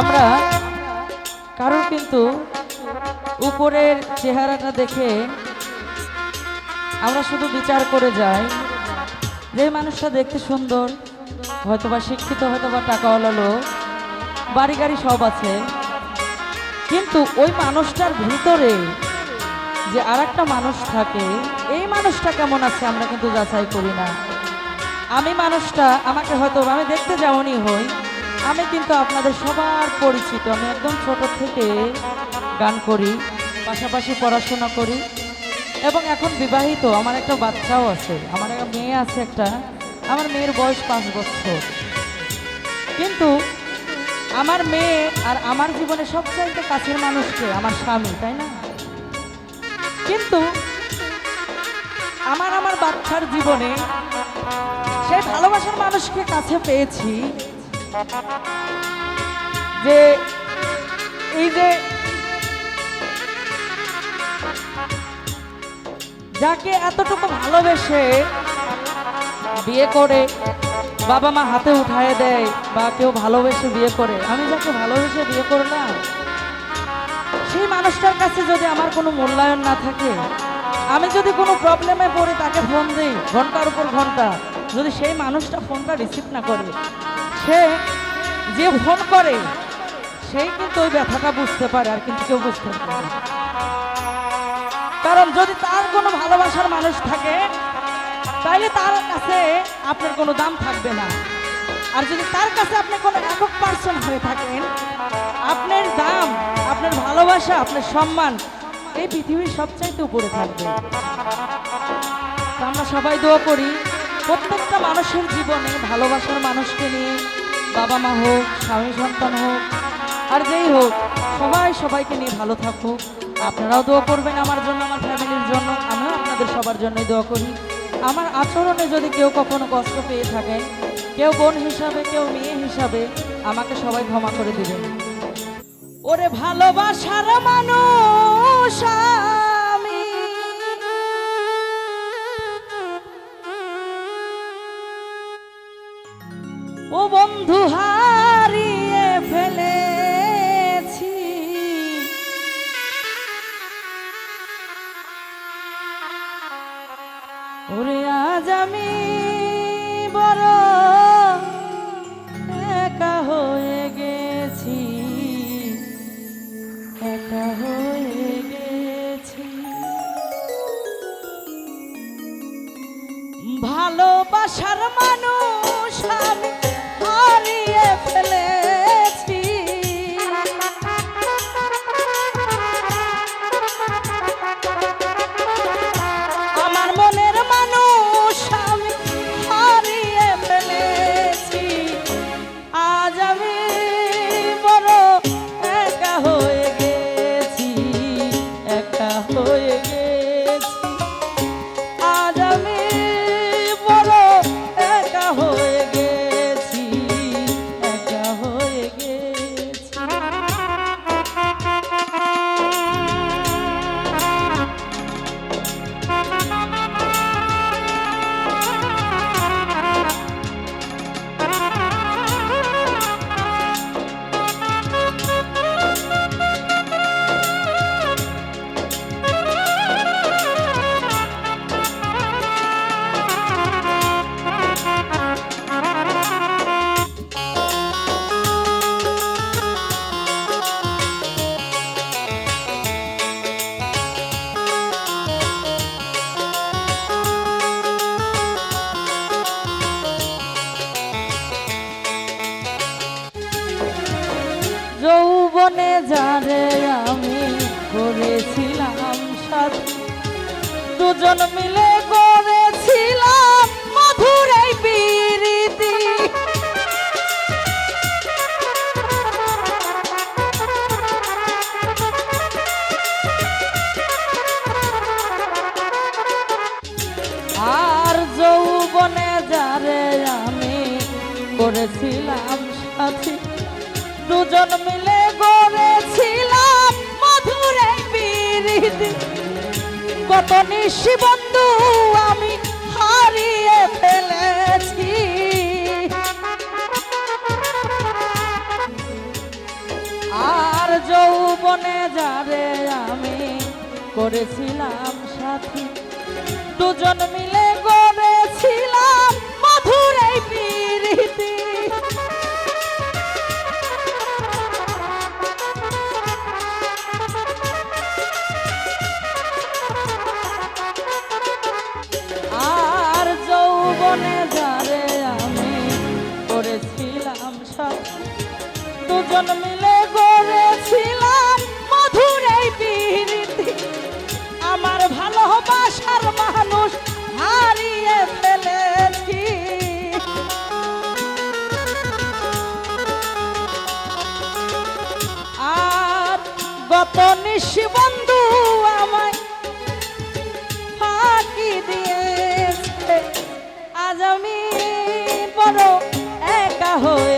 আমরা কারোর কিন্তু উপরের চেহারাটা দেখে আমরা শুধু বিচার করে যাই। যে মানুষটা দেখতে সুন্দর, হয়তোবা শিক্ষিত, হয়তোবা টাকাওয়ালা লোক, বাড়ি গাড়ি সব আছে। কিন্তু ওই মানুষটার ভিতরে যে আর মানুষ থাকে, এই মানুষটা কেমন আছে আমরা কিন্তু যাচাই করি না। আমি মানুষটা, আমাকে হয়তো আমি দেখতে যেমনই হই আমি কিন্তু আপনাদের সবার পরিচিত। আমি একদম ছোট থেকে গান করি, পাশাপাশি পড়াশোনা করি এবং এখন বিবাহিত। আমার একটা বাচ্চাও আছে, আমার একটা মেয়ে আছে একটা। আমার মেয়ের বয়স পাঁচ বছর। কিন্তু আমার মেয়ে আর আমার জীবনে সবচাইতে কাছের মানুষকে আমার স্বামী, তাই না? কিন্তু আমার আমার বাচ্চার জীবনে সেই ভালোবাসার মানুষকে কাছে পেয়েছি। যে এই যে যাকে এতটুকু ভালোবেসে বিয়ে করে বাবা মা হাতে উঠায় দেয় বা কেউ ভালোবেসে বিয়ে করে, আমি যাকে ভালোবেসে বিয়ে করলাম, সেই মানুষটার কাছে যদি আমার কোনো মূল্যায়ন না থাকে, আমি যদি কোনো প্রবলেমে পড়ে তাকে ফোন দিই, ঘণ্টার উপর ঘণ্টা, যদি সেই মানুষটা ফোনটা রিসিভ না করে সে যে ফোন করে, সেই কিন্তু ওই ব্যথাটা বুঝতে পারে আর কিন্তু কেউ বুঝতে পারে কারণ যদি তার কোনো ভালোবাসার মানুষ থাকে তাহলে তার কাছে আপনার কোনো দাম থাকবে না। আর যদি তার কাছে আপনি কোনো একক পার্সন হয়ে থাকেন, আপনার দাম, আপনার ভালোবাসা, আপনার সম্মান এই পৃথিবীর সবচাইতে উপরে থাকবে। আমরা সবাই দোয়া করি প্রত্যেকটা মানুষের জীবনে ভালোবাসার মানুষকে নিয়ে বাবা মা হোক, স্বামী সন্তান হোক, আর যেই হোক, সবাই সবাইকে নিয়ে ভালো থাকুক। আপনারাও দোয়া করবেন আমার জন্য, আমার ফ্যামিলির জন্য। আমিও আপনাদের সবার জন্যই দোয়া করি। আমার আচরণে যদি কেউ কখনো কষ্ট পেয়ে থাকেন, কেউ বোন হিসাবে, কেউ মেয়ে হিসাবে, আমাকে সবাই ক্ষমা করে দিবেন। ওরে ভালোবাসার মানুষ আমি বড় একা হয়ে গেছি একা হয়ে গেছি। ভালোবাসার মানুষ আমি যৌবনে যারে আমি করেছিলাম সাথী দুজন মিলে করেছিলাম মধুর এই বিরীতি আর যৌবনে যারে আমি করেছিলাম সাথী, দুজন মিলে করেছিলাম মধুর কত নিশি বন্ধু আমি হারিয়ে ফেলেছি। আর যৌবনে যারে আমি করেছিলাম সাথী, দুজন মিলে করেছিলাম যৌবনে যারে আমি করেছিলাম সাথী দুজন মিলে গড়েছিলাম মধুর এই প্রীতি। আমার ভালোবাসার মানুষ হারিয়ে ফেলেছি। আর গত নিশি হয়ে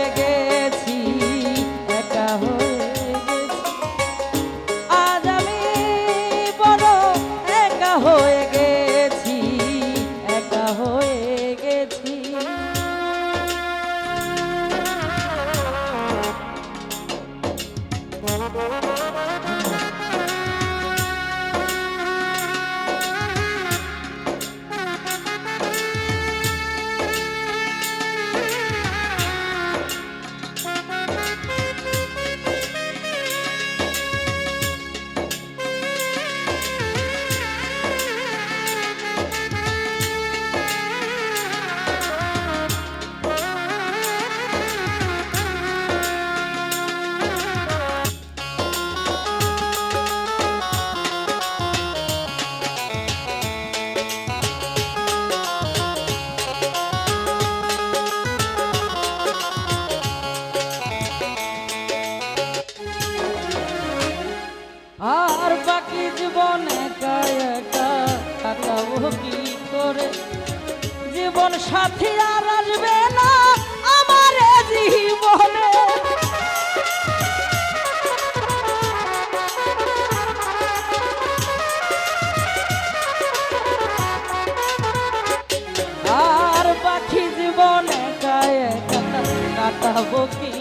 কি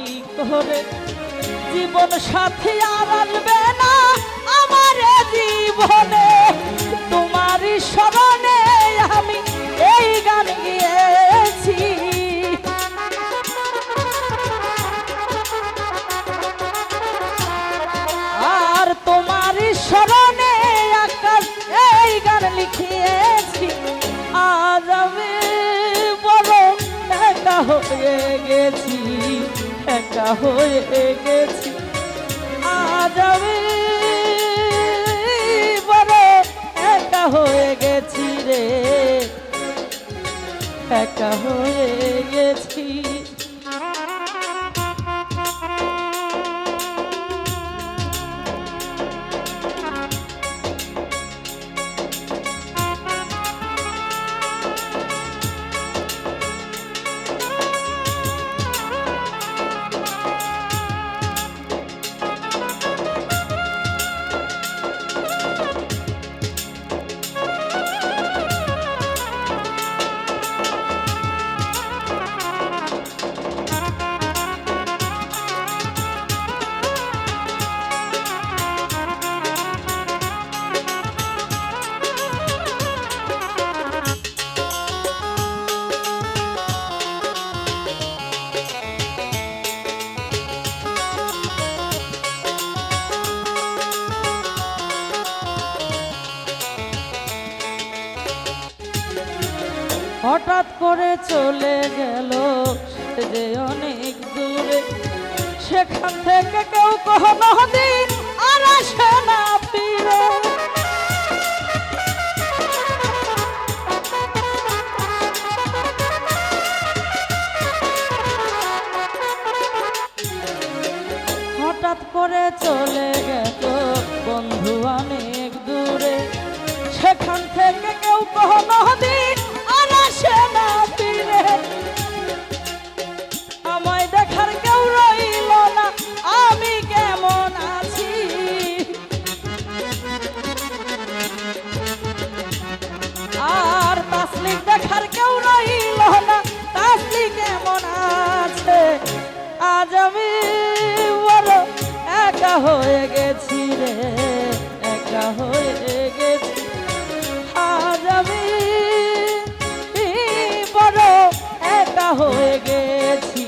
জীবন সাথী আর আসবে না আমার জীবনে। তোমারই স্মরণে আমি এই গান গিয়েছি। আর তোমারই স্মরণে আকাশ এই গান লিখিয়েছি। আজ আমি বড় একা হয়ে গেছি। একা হয়ে গেছি। আজ আমি বড় একা হয়ে গেছি রে। একা হয়ে গেছি। চলে গেল। যে অনেক দূরে, সেখান থেকে কেউ কখনো দিন আর আসে না ফিরে। হঠাৎ করে চলে গেল বন্ধু অনেক দূরে, সেখান থেকে কেউ কখনো দিন হয়ে গেছি রে, একা হয়ে গেছি। আর আমি বড় একা হয়ে গেছি,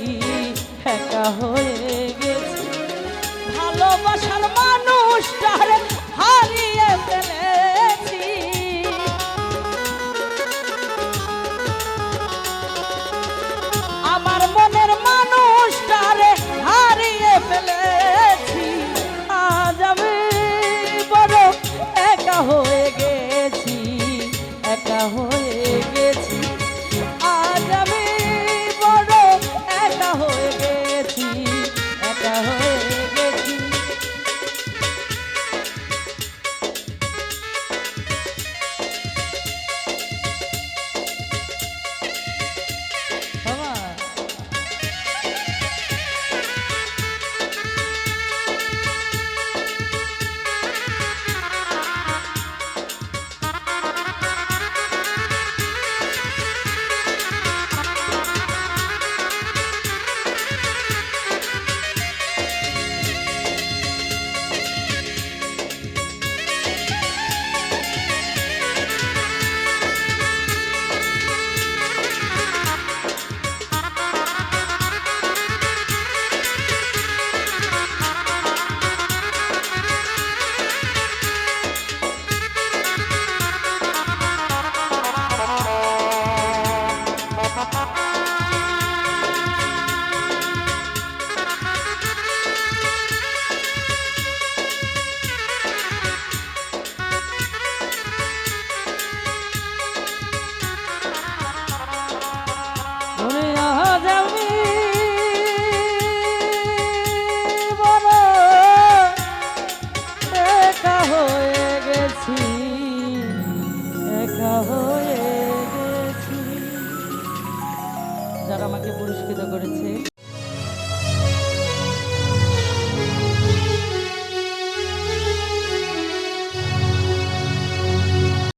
একা হয়ে গেছি। ভালোবাসার মানুষটার